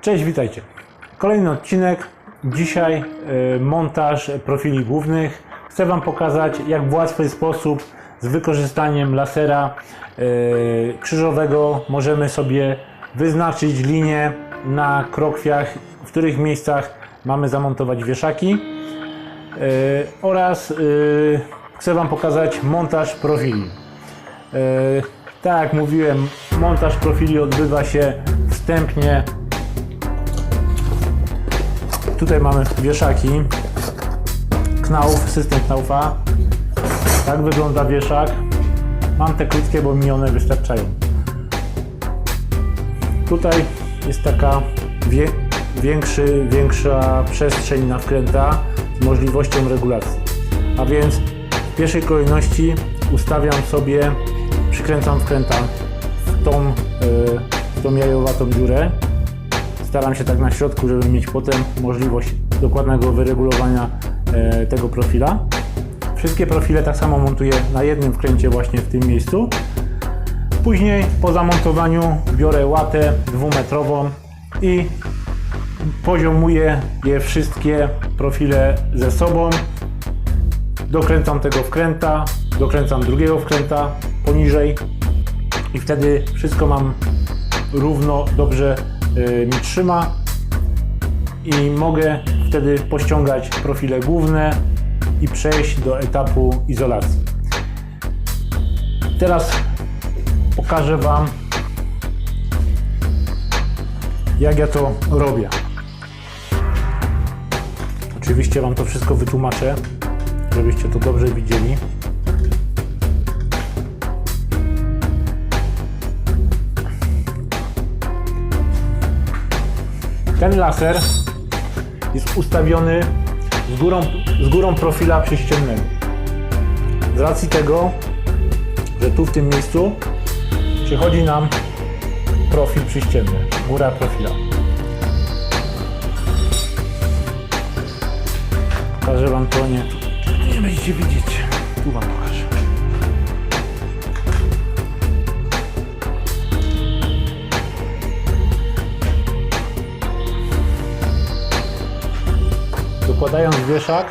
Cześć, witajcie. Kolejny odcinek. Dzisiaj y, montaż profili głównych. Chcę Wam pokazać, jak w łatwy sposób z wykorzystaniem lasera y, krzyżowego możemy sobie wyznaczyć linię na krokwiach, w których miejscach mamy zamontować wieszaki. Y, oraz chcę Wam pokazać montaż profili. E, Tak jak mówiłem, montaż profili odbywa się wstępnie. Tutaj mamy wieszaki. Knauf, system Knaufa. Tak wygląda wieszak. Mam te krótkie, bo mi one wystarczają. Tutaj jest taka wie, większy, większa przestrzeń na wkręta z możliwością regulacji. A więc w pierwszej kolejności ustawiam sobie, przykręcam wkręta w tą, yy, tą jajowatą dziurę. Staram się tak na środku, żeby mieć potem możliwość dokładnego wyregulowania e, tego profila. Wszystkie profile tak samo montuję na jednym wkręcie właśnie w tym miejscu. Później po zamontowaniu biorę łatę dwumetrową i poziomuję je wszystkie profile ze sobą. Dokręcam tego wkręta, dokręcam drugiego wkręta poniżej i wtedy wszystko mam równo, dobrze y, mi trzyma i mogę wtedy pościągać profile główne i przejść do etapu izolacji. Teraz pokażę Wam jak ja to robię. Oczywiście Wam to wszystko wytłumaczę, żebyście to dobrze widzieli. Ten laser jest ustawiony z górą, z górą profila prześciennego. Z racji tego, że tu w tym miejscu przychodzi nam profil przyścienny, góra profila. Pokażę Wam to nie. Nie będziecie widzieć. Tu Wam pokażę. Dokładając wieszak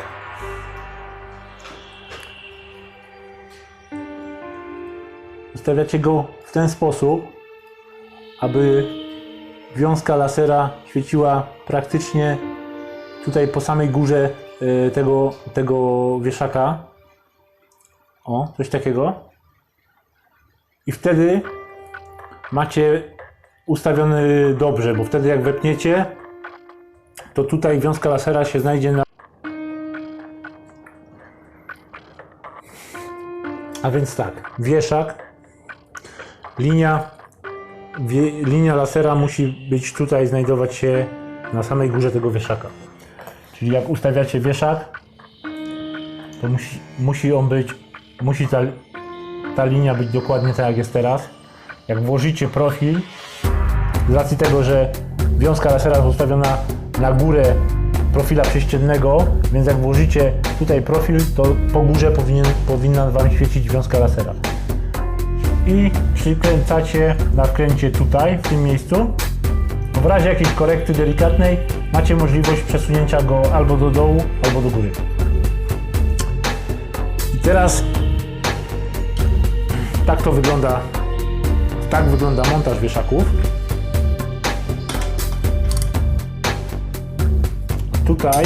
ustawiacie go w ten sposób, aby wiązka lasera świeciła praktycznie tutaj po samej górze y, tego, tego wieszaka. O, coś takiego. I wtedy macie ustawiony dobrze, bo wtedy jak wepniecie, to tutaj wiązka lasera się znajdzie na. A więc tak, wieszak, linia, wie, linia lasera musi być tutaj, znajdować się na samej górze tego wieszaka. Czyli jak ustawiacie wieszak, to musi, musi on być, musi ta, ta linia być dokładnie tak jak jest teraz. Jak włożycie profil, z racji tego, że wiązka lasera jest ustawiona na górę profila prześciennego, więc jak włożycie tutaj profil, to po górze powinien, powinna Wam świecić wiązka lasera. I przykręcacie na wkręcie tutaj, w tym miejscu. W razie jakiejś korekty delikatnej macie możliwość przesunięcia go albo do dołu, albo do góry. I teraz tak to wygląda. Tak wygląda montaż wieszaków. Tutaj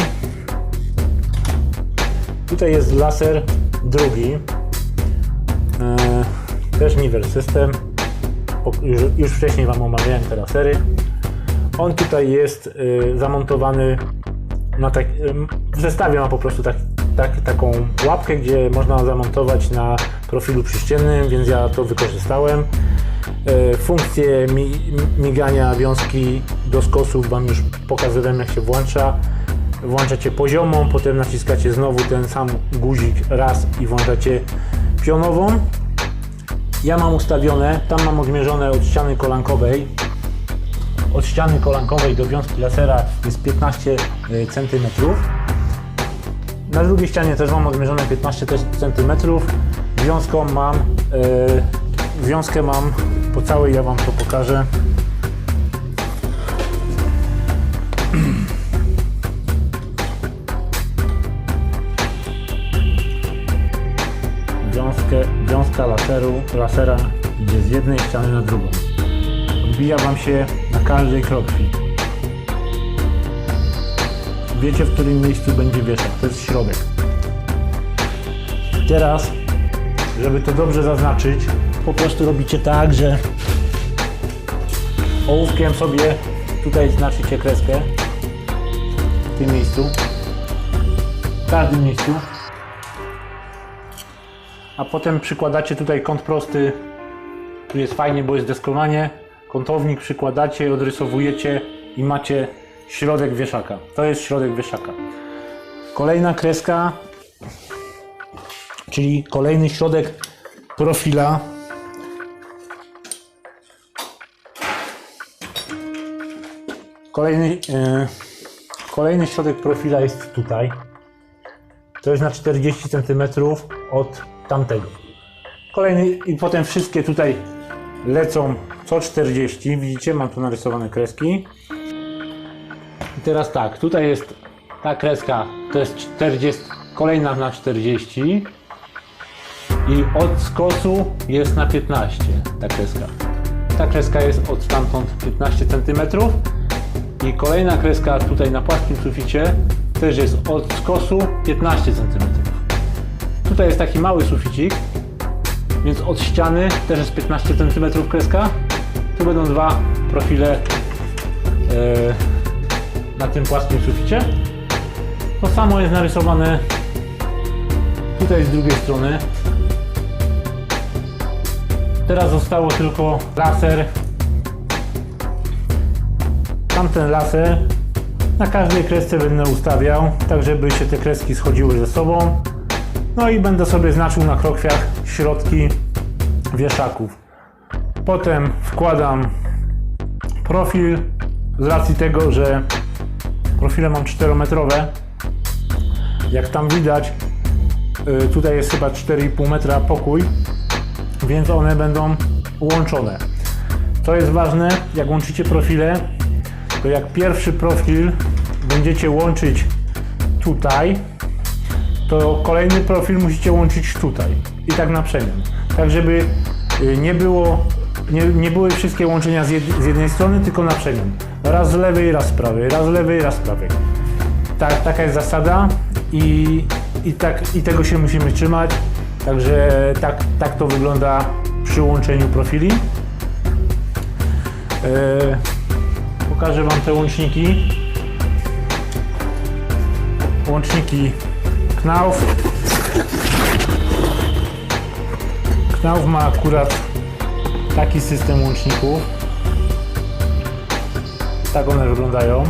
tutaj jest laser drugi. E, też Nivel System. Już, już wcześniej Wam omawiałem te lasery. On tutaj jest y, zamontowany na tak, ym, w zestawie ma po prostu tak, tak, taką łapkę, gdzie można zamontować na profilu przyściennym, więc ja to wykorzystałem. Y, funkcję mi, migania wiązki do skosów Wam już pokazywałem jak się włącza. Włączacie poziomą, potem naciskacie znowu ten sam guzik raz i włączacie pionową. Ja mam ustawione, tam mam odmierzone od ściany kolankowej od ściany kolankowej do wiązki lasera jest 15 cm. Na drugiej ścianie też mam odmierzone 15 cm. Wiązką mam, yy, wiązkę mam po całej, ja Wam to pokażę. Laseru, lasera idzie z jednej ściany na drugą. Odbija Wam się na każdej kropli. Wiecie, w którym miejscu będzie wieszak. To jest środek. Teraz, żeby to dobrze zaznaczyć, po prostu robicie tak, że ołówkiem sobie tutaj znaczycie kreskę w tym miejscu, w każdym miejscu, a potem przykładacie tutaj kąt prosty, tu jest fajnie, bo jest deskonanie, kątownik przykładacie, odrysowujecie i macie środek wieszaka. To jest środek wieszaka. Kolejna kreska, czyli kolejny środek profila Kolejny, e, kolejny środek profila jest tutaj. To jest na 40 cm od tamtego. Kolejny i potem wszystkie tutaj lecą co 40. Widzicie, mam tu narysowane kreski. I teraz tak, tutaj jest ta kreska, to jest 40, kolejna na 40 i od skosu jest na 15 ta kreska. Ta kreska jest od stamtąd 15 cm i kolejna kreska tutaj na płaskim suficie też jest od skosu 15 cm. Tutaj jest taki mały suficik, więc od ściany też jest 15 cm kreska. Tu będą dwa profile e, na tym płaskim suficie. To samo jest narysowane tutaj z drugiej strony. Teraz zostało tylko laser tamten laser na każdej kresce będę ustawiał, tak żeby się te kreski schodziły ze sobą. No i będę sobie znaczył na krokwiach środki wieszaków. Potem wkładam profil z racji tego, że profile mam 4-metrowe. Jak tam widać, y, tutaj jest chyba 4,5 metra pokój, więc one będą łączone. Co jest ważne, jak łączycie profile, to jak pierwszy profil będziecie łączyć tutaj, to kolejny profil musicie łączyć tutaj i tak na przemian. Tak, żeby y, nie było, nie, nie były wszystkie łączenia z, jed, z jednej strony, tylko na przemian. Raz z lewej, raz z prawej, raz z lewej, raz z prawej. Tak, taka jest zasada i, i, tak, i tego się musimy trzymać. Także tak, tak to wygląda przy łączeniu profili. Yy, pokażę Wam te łączniki. Łączniki Knauf. Knauf ma akurat taki system łączników. Tak one wyglądają.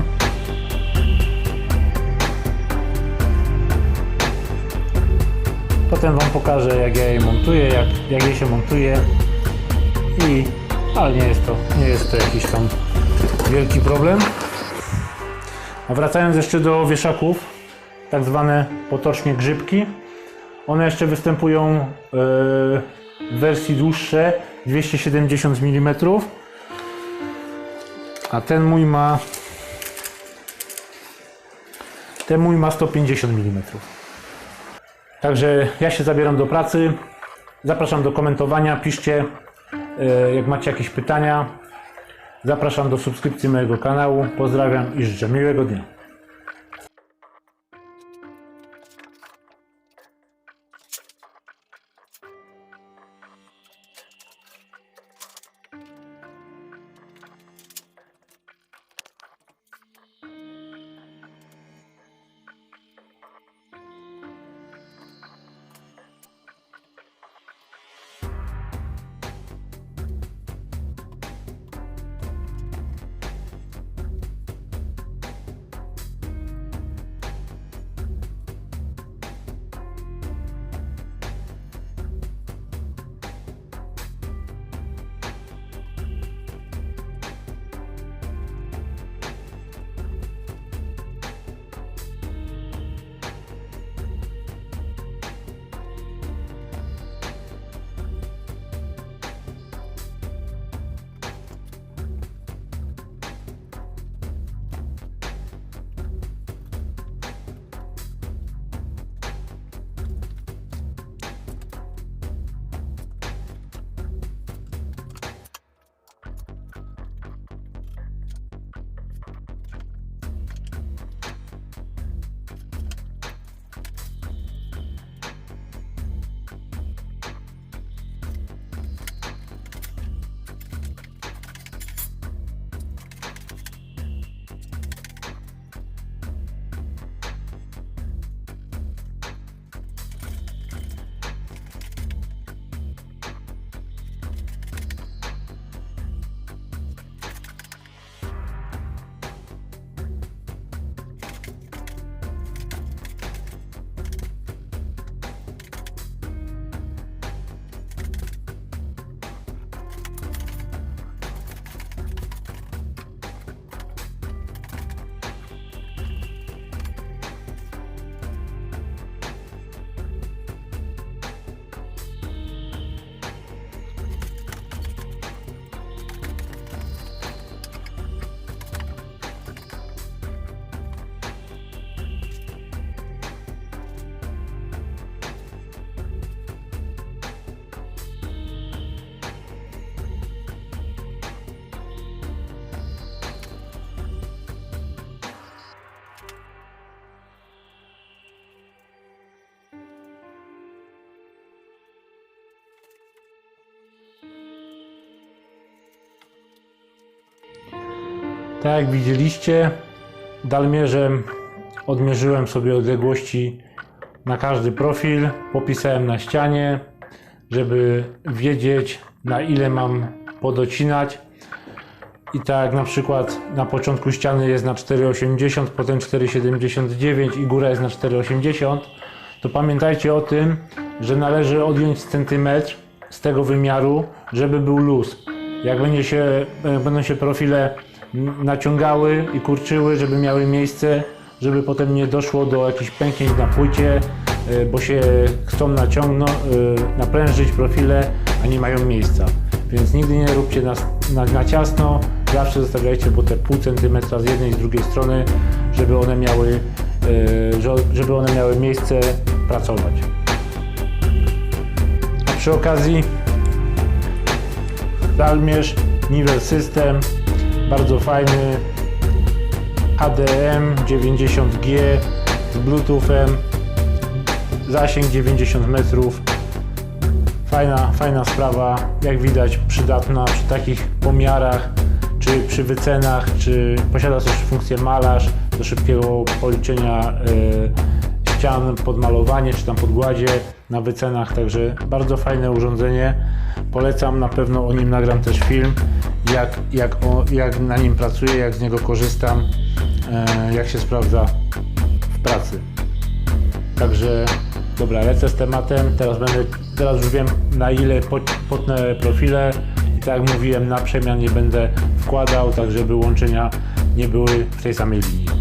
Potem Wam pokażę jak ja je montuję, jak, jak je się montuje i ale nie jest to, nie jest to jakiś tam wielki problem. A wracając jeszcze do wieszaków, tak zwane potocznie grzybki. One jeszcze występują e, w wersji dłuższe 270 mm. A ten mój ma ten mój ma 150 mm. Także ja się zabieram do pracy. Zapraszam do komentowania, piszcie e, jak macie jakieś pytania. Zapraszam do subskrypcji mojego kanału. Pozdrawiam i życzę miłego dnia. Tak jak widzieliście, dalmierzem odmierzyłem sobie odległości na każdy profil, popisałem na ścianie, żeby wiedzieć na ile mam podocinać. I tak na przykład na początku ściany jest na 4,80, potem 4,79 i góra jest na 4,80, to pamiętajcie o tym, że należy odjąć centymetr z tego wymiaru, żeby był luz. Jak będzie się, jak będą się profile naciągały i kurczyły, żeby miały miejsce, żeby potem nie doszło do jakichś pęknięć na płycie, y, bo się chcą naciągnąć, naprężyć profile, a nie mają miejsca. Więc nigdy nie róbcie na, na, na ciasno, zawsze zostawiajcie po te pół centymetra z jednej i z drugiej strony, żeby one miały, żo- żeby one miały miejsce pracować. A przy okazji Dalmierz Nivel System, bardzo fajny ADM 90G z Bluetoothem, zasięg 90 metrów. Fajna, fajna sprawa, jak widać przydatna przy takich pomiarach, czy przy wycenach, czy posiada też funkcję malarz do szybkiego policzenia y, ścian pod malowanie, czy tam pod gładzie na wycenach, także bardzo fajne urządzenie. Polecam, na pewno o nim nagram też film, jak, jak, o, jak na nim pracuję, jak z niego korzystam, y, jak się sprawdza w pracy. Także dobra, lecę z tematem. Teraz będę, teraz już wiem na ile po- potnę profile tak jak mówiłem, na przemian nie będę wkładał, tak żeby łączenia nie były w tej samej linii.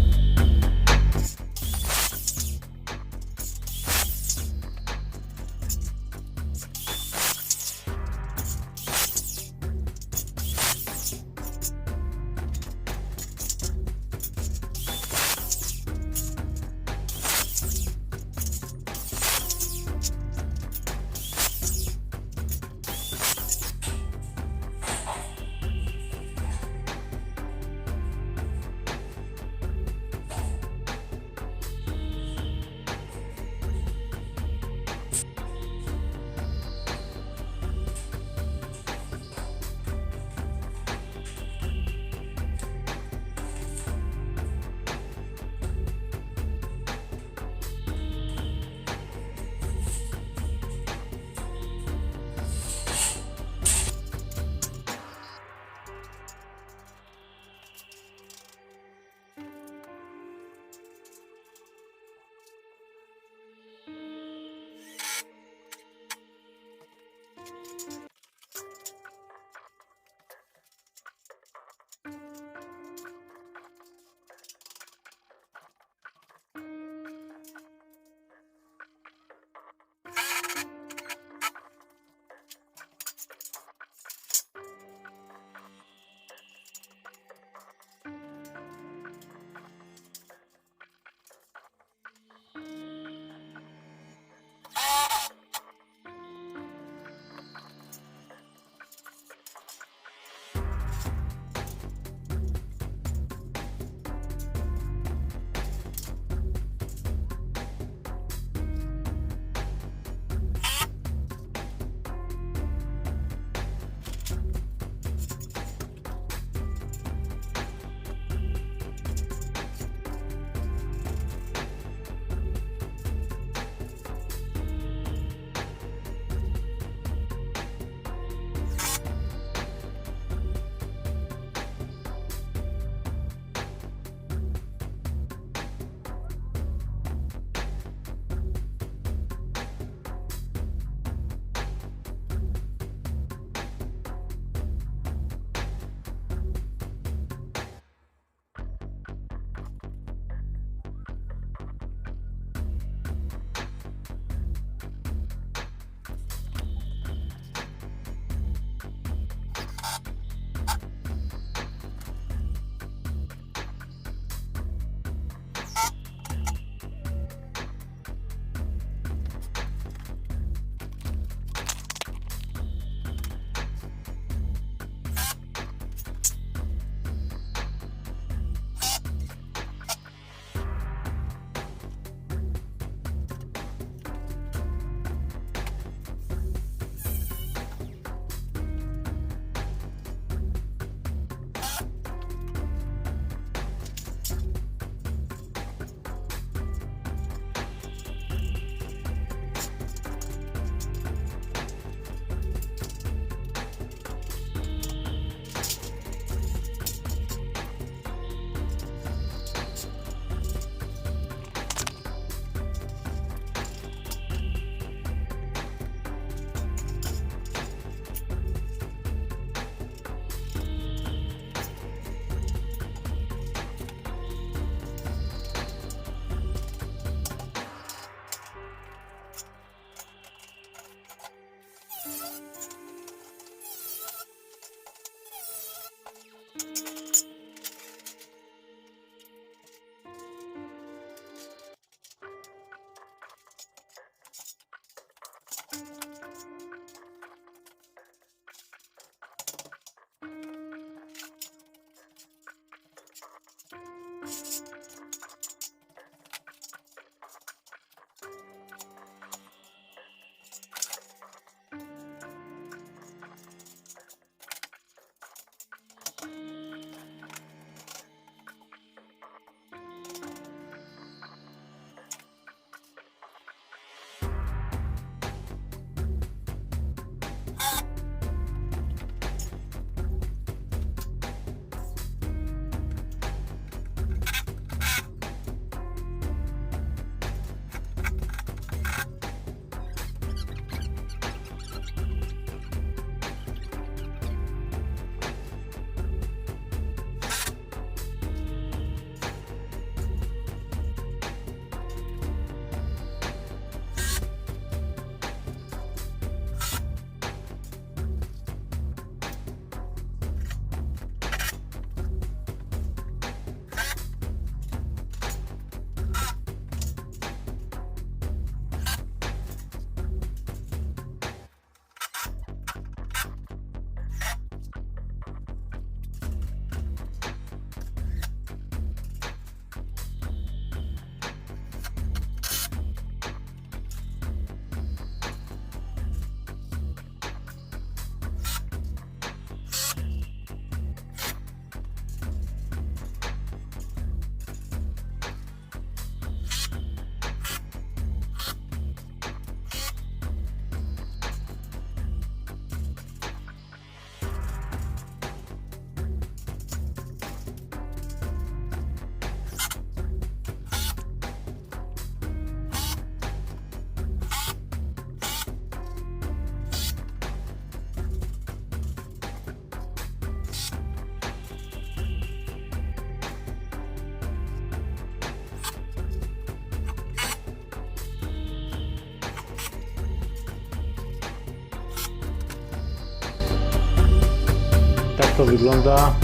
To wygląda.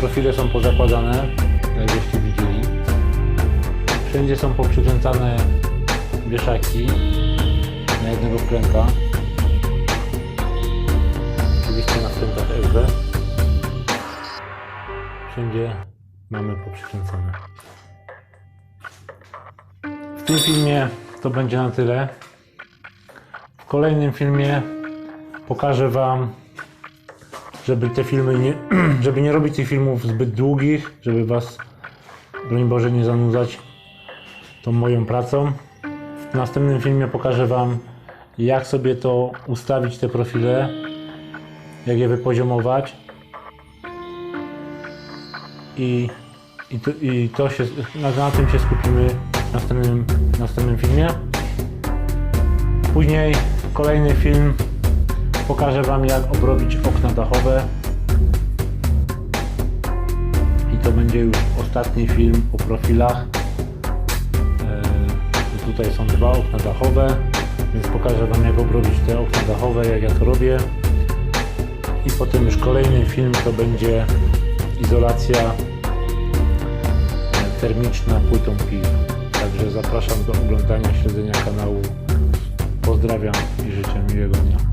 Profile są pozakładane, jak żeście widzieli. Wszędzie są poprzykręcane wieszaki na jednego wkręta. Oczywiście na wkrętach FB. Wszędzie mamy poprzykręcane. W tym filmie to będzie na tyle. W kolejnym filmie pokażę Wam, żeby te filmy nie, żeby nie robić tych filmów zbyt długich, żeby Was, broń Boże, nie zanudzać tą moją pracą. W następnym filmie pokażę Wam, jak sobie to ustawić, te profile, jak je wypoziomować. I, i, to, i to się, na, na tym się skupimy w następnym, w następnym filmie. Później kolejny film pokażę Wam jak obrobić okna dachowe. I to będzie już ostatni film o profilach. E, tutaj są dwa okna dachowe, więc pokażę Wam jak obrobić te okna dachowe, jak ja to robię. I potem już kolejny film to będzie izolacja e, termiczna płytą PIR. Także zapraszam do oglądania, śledzenia kanału. Pozdrawiam i życzę miłego dnia.